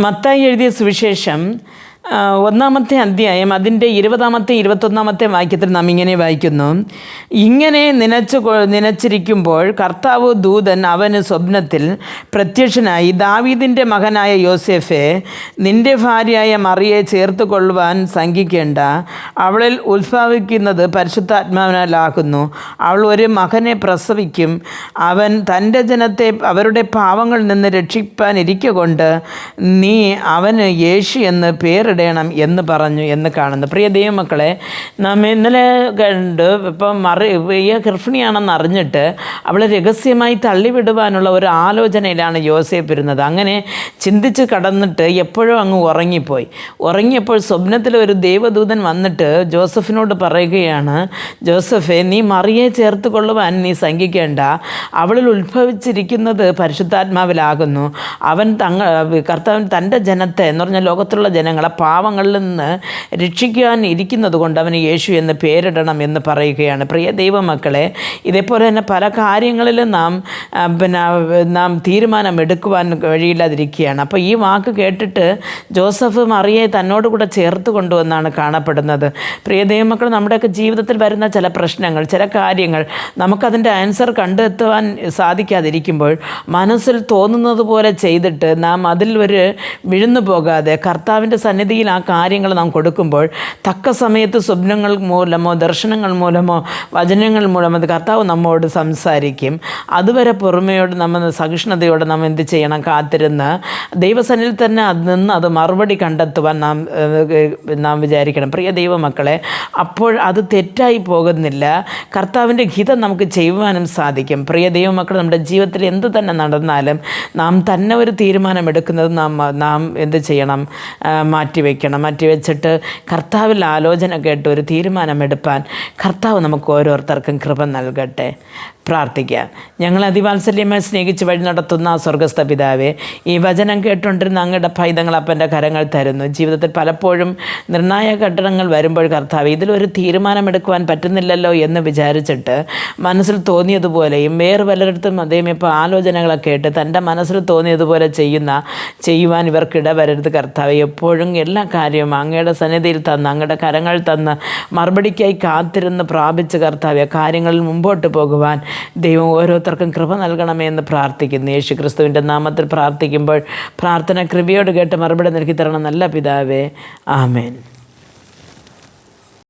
മത്തായി എഴുതിയ സുവിശേഷം ഒന്നാമത്തെ അധ്യായം അതിന്റെ ഇരുപതാമത്തെ ഇരുപത്തൊന്നാമത്തെ വാക്യത്തിൽ നാം ഇങ്ങനെ വായിക്കുന്നു. ഇങ്ങനെ നനച്ചു നനച്ചിരിക്കുമ്പോൾ കർത്താവ് ദൂതൻ അവന് സ്വപ്നത്തിൽ പ്രത്യക്ഷനായി ദാവീദിന്റെ മകനായ യോസെഫെ നിന്റെ ഭാര്യയായ മറിയെ ചേർത്ത് കൊള്ളുവാൻ സംഘിക്കേണ്ട. അവളിൽ ഉത്ഭവിക്കുന്നത് പരിശുദ്ധാത്മാവിനാലാകുന്നു. അവൾ ഒരു മകനെ പ്രസവിക്കും. അവൻ തന്റെ ജനത്തെ അവരുടെ പാവങ്ങളിൽ നിന്ന് രക്ഷിപ്പാനിരിക്കൊണ്ട് നീ അവന് യേശു എന്ന് പേരിടണം എന്ന് പറഞ്ഞു എന്ന് കാണുന്നു. പ്രിയ ദൈവമക്കളെ നാം ഇന്നലെ കണ്ട് ഇപ്പം മറി ഈ ഗർഭിണിയാണെന്ന് അറിഞ്ഞിട്ട് അവളെ രഹസ്യമായി തള്ളിവിടുവാനുള്ള ഒരു ആലോചനയിലാണ് യോസേപ്പ് ഇരുന്നത്. അങ്ങനെ ചിന്തിച്ച് കടന്നിട്ട് എപ്പോഴും അങ്ങ് ഉറങ്ങിപ്പോയി. ഉറങ്ങിയപ്പോൾ സ്വപ്നത്തിൽ ഒരു ദൈവദൂതൻ വന്നിട്ട് ജോസഫിനോട് പറയുകയാണ് ജോസഫെ നീ മറിയെ ചേർത്ത് കൊള്ളുവാൻ നീ സംഘിക്കേണ്ട അവളിൽ ഉത്ഭവിച്ചിരിക്കുന്നത് പരിശുദ്ധാത്മാവിലാകുന്നു. അവൻ തങ്ങ കർത്താവൻ തന്റെ ജനത്തെ എന്ന് പറഞ്ഞാൽ ലോകത്തുള്ള ജനങ്ങളെ പാവങ്ങളിൽ നിന്ന് രക്ഷിക്കാൻ ഇരിക്കുന്നത് കൊണ്ട് അവന് യേശു എന്ന് പേരിടണം എന്ന് പറയുകയാണ്. പ്രിയ ദൈവമക്കളെ ഇതേപോലെ തന്നെ പല കാര്യങ്ങളിലും നാം പിന്നെ നാം തീരുമാനം എടുക്കുവാൻ കഴിയില്ലാതിരിക്കുകയാണ്. അപ്പോൾ ഈ വാക്ക് കേട്ടിട്ട് ജോസഫ് മറിയെ തന്നോട് കൂടെ ചേർത്ത് കൊണ്ടുവന്നാണ് കാണപ്പെടുന്നത്. പ്രിയ ദൈവമക്കൾ നമ്മുടെയൊക്കെ ജീവിതത്തിൽ വരുന്ന ചില പ്രശ്നങ്ങൾ ചില കാര്യങ്ങൾ നമുക്കതിന്റെ ആൻസർ കണ്ടെത്തുവാൻ സാധിക്കാതിരിക്കുമ്പോൾ മനസ്സിൽ തോന്നുന്നത് പോലെ ചെയ്തിട്ട് നാം അതിൽ ഒരു വിഴുന്നു പോകാതെ കർത്താവിന്റെ സന്നിധിയിൽ ആ കാര്യങ്ങൾ നാം കൊടുക്കുമ്പോൾ തക്ക സമയത്ത് സ്വപ്നങ്ങൾ മൂലമോ ദർശനങ്ങൾ മൂലമോ വചനങ്ങൾ മൂലമോ അത് കർത്താവ് നമ്മോട് സംസാരിക്കും. അതുവരെ പുറമെയോട് നമ്മൾ സഹിഷ്ണുതയോടെ നാം എന്ത് ചെയ്യണം? കാത്തിരുന്ന് ദൈവസനിൽ തന്നെ അത് നിന്ന് അത് മറുപടി കണ്ടെത്തുവാൻ നാം നാം വിചാരിക്കണം. പ്രിയ ദൈവമക്കളെ അപ്പോൾ അത് തെറ്റായി പോകുന്നില്ല. കർത്താവിന്റെ ഹിതം നമുക്ക് ചെയ്യുവാനും സാധിക്കും. പ്രിയ ദൈവമക്കൾ നമ്മുടെ ജീവിതത്തിൽ എന്ത് തന്നെ നടന്നാലും നാം തന്നെ ഒരു തീരുമാനമെടുക്കുന്നത് നാം നാം എന്ത് ചെയ്യണം? ആ, മാറ്റിവെക്കണം മാറ്റിവെച്ചിട്ട് കർത്താവിൽ ആലോചന കേട്ട് ഒരു തീരുമാനമെടുപ്പാൻ കർത്താവ് നമുക്ക് ഓരോരുത്തർക്കും കൃപ നൽകട്ടെ. പ്രാർത്ഥിക്കാം ഞങ്ങൾ അതിവാത്സല്യമായി സ്നേഹിച്ച് വഴി നടത്തുന്ന സ്വർഗസ്ഥ പിതാവെ ഈ വചനം കേട്ടുകൊണ്ടിരുന്ന അങ്ങയുടെ ഫൈതങ്ങൾ അപ്പന്റെ കരങ്ങൾ തരുന്നു. ജീവിതത്തിൽ പലപ്പോഴും നിർണായക ഘട്ടങ്ങൾ വരുമ്പോൾ കർത്താവ് ഇതിലൊരു തീരുമാനമെടുക്കുവാൻ പറ്റുന്നില്ലല്ലോ എന്ന് വിചാരിച്ചിട്ട് മനസ്സിൽ തോന്നിയതുപോലെയും വേറെ പലരിടത്തും അദ്ദേഹം ഇപ്പോൾ ആലോചനകളൊക്കെ ആയിട്ട് തന്റെ മനസ്സിൽ തോന്നിയതുപോലെ ചെയ്യുന്ന ചെയ്യുവാൻ ഇവർക്കിട വരരുത് കർത്താവ്. എപ്പോഴും എല്ലാ കാര്യവും അങ്ങയുടെ സന്നിധിയിൽ തന്ന് അങ്ങയുടെ കരങ്ങൾ തന്ന് മറുപടിക്കായി കാത്തിരുന്ന് പ്രാപിച്ച് കർത്താവ് കാര്യങ്ങളിൽ മുമ്പോട്ട് പോകുവാൻ ദൈവം ഓരോരുത്തർക്കും കൃപ നൽകണമേ എന്ന് പ്രാർത്ഥിക്കുന്നു. യേശു ക്രിസ്തുവിന്റെ നാമത്തിൽ പ്രാർത്ഥിക്കുമ്പോൾ പ്രാർത്ഥന കൃപയോട് കേട്ട് മറുപടി നൽകി തരണം നല്ല പിതാവേ. ആമേൻ.